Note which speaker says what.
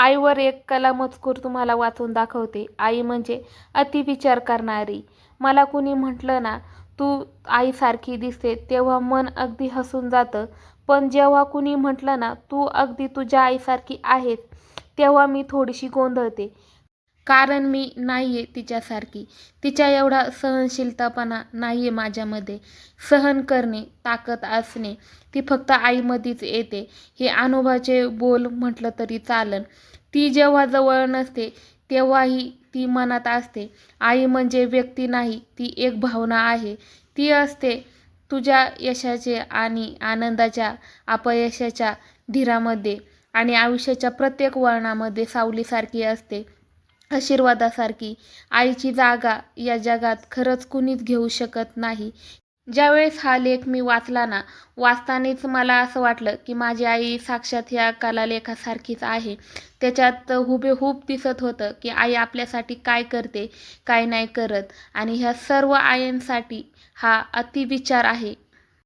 Speaker 1: आईवर एक कलामजकूर तुम्हाला वाचून दाखवते. आई म्हणजे अतिविचार करणारी. मला कुणी म्हटलं ना तू आईसारखी दिसते तेव्हा मन अगदी हसून जातं. पण जेव्हा कुणी म्हटलं ना तू अगदी तुझ्या आईसारखी आहेस तेव्हा मी थोडीशी गोंधळते. कारण मी नाही आहे तिच्यासारखी. तिच्या एवढा सहनशीलतापणा नाही आहे माझ्यामध्ये. सहन करणे ताकद असणे ती फक्त आईमध्येच येते. हे अनुभवाचे बोल म्हटलं तरी चालन. ती जेव्हा जवळ नसते तेव्हाही ती मनात असते. आई म्हणजे व्यक्ती नाही ती एक भावना आहे. ती असते तुझ्या यशाचे आणि आनंदाच्या अपयशाच्या धीरामध्ये आणि आयुष्याच्या प्रत्येक वळणामध्ये सावलीसारखी असते. आशीर्वादासारखी आईची जागा या जगात खरंच कुणीच घेऊ शकत नाही. ज्यावेळेस हा लेख मी वाचला ना वाचतानाच मला असं वाटलं की माझी आई साक्षात ह्या कलालेखासारखीच आहे. त्याच्यात हुबेहूब दिसत होतं की आई आपल्यासाठी काय करते काय नाही करत. आणि ह्या सर्व आयांसाठी हा अतिविचार आहे.